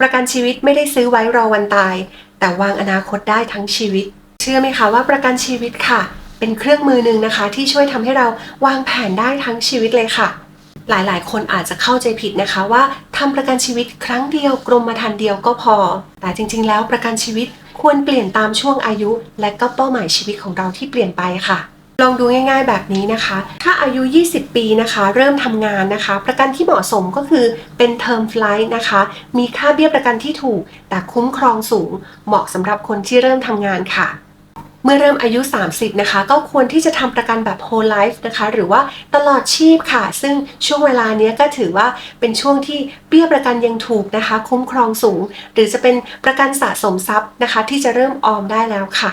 ประกันชีวิตไม่ได้ซื้อไว้รอวันตาย แต่วางอนาคตได้ทั้งชีวิต เชื่อไหมคะว่าประกันชีวิตค่ะ เป็นเครื่องมือหนึ่งนะคะ ที่ช่วยทำให้เราวางแผนได้ทั้งชีวิตเลยค่ะ หลายๆ คนอาจจะเข้าใจผิดนะคะว่าทำประกันชีวิตครั้งเดียวกรมธรรม์เดียวก็พอ แต่จริง ๆ แล้วประกันชีวิตควรเปลี่ยนตามช่วงอายุ และก็เป้าหมายชีวิตของเราที่เปลี่ยนไปค่ะ ลองดูง่ายๆแบบนี้นะคะ ถ้าอายุ 20 ปีนะคะ เริ่มทำงานนะคะ ประกันที่เหมาะสมก็คือเป็น Term Flight นะคะ มีค่าเบี้ยประกันที่ถูก แต่คุ้มครองสูง เหมาะสำหรับคนที่เริ่มทำงานค่ะเมื่อเริ่มอายุ 30 นะคะ ก็ควรที่จะทำประกันแบบ whole life นะคะ หรือว่าตลอดชีพค่ะ ซึ่งช่วงเวลานี้ก็ถือว่าเป็นช่วงที่เบี้ยประกันยังถูกนะคะ คุ้มครองสูง หรือจะเป็นประกันสะสมทรัพย์นะคะ ที่จะเริ่มออมได้แล้วค่ะ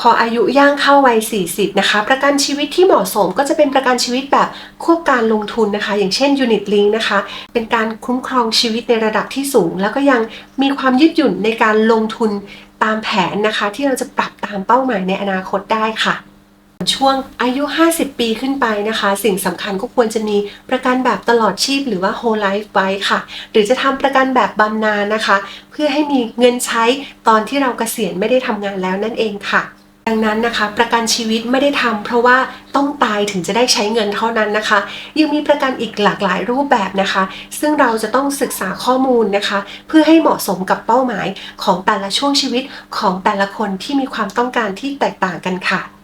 พออายุย่างเข้าวัย 40 นะคะ ประกันชีวิตที่เหมาะสมก็จะเป็นประกันชีวิตแบบควบการลงทุนนะคะ อย่างเช่น Unit Link นะคะ เป็นการคุ้มครองชีวิตในระดับที่สูง แล้วก็ยังมีความยืดหยุ่นในการลงทุนตามแผนนะคะ ที่เราจะปรับตามเป้าหมายในอนาคตได้ค่ะช่วงอายุ 50 ปีขึ้นไปนะคะ สิ่งสำคัญก็ควรจะมีประกันแบบตลอดชีพหรือว่า whole life ไว้ค่ะ หรือจะทำประกันแบบบำนาญนะคะ เพื่อให้มีเงินใช้ตอนที่เราเกษียณไม่ได้ทำงานแล้วนั่นเองค่ะ ดังนั้นนะคะ ประกันชีวิตไม่ได้ทำเพราะว่าต้องตายถึงจะได้ใช้เงินเท่านั้นนะคะ ยังมีประกันอีกหลากหลายรูปแบบนะคะ ซึ่งเราจะต้องศึกษาข้อมูลนะคะ เพื่อให้เหมาะสมกับเป้าหมายของแต่ละช่วงชีวิตของแต่ละคนที่มีความต้องการที่แตกต่างกันค่ะ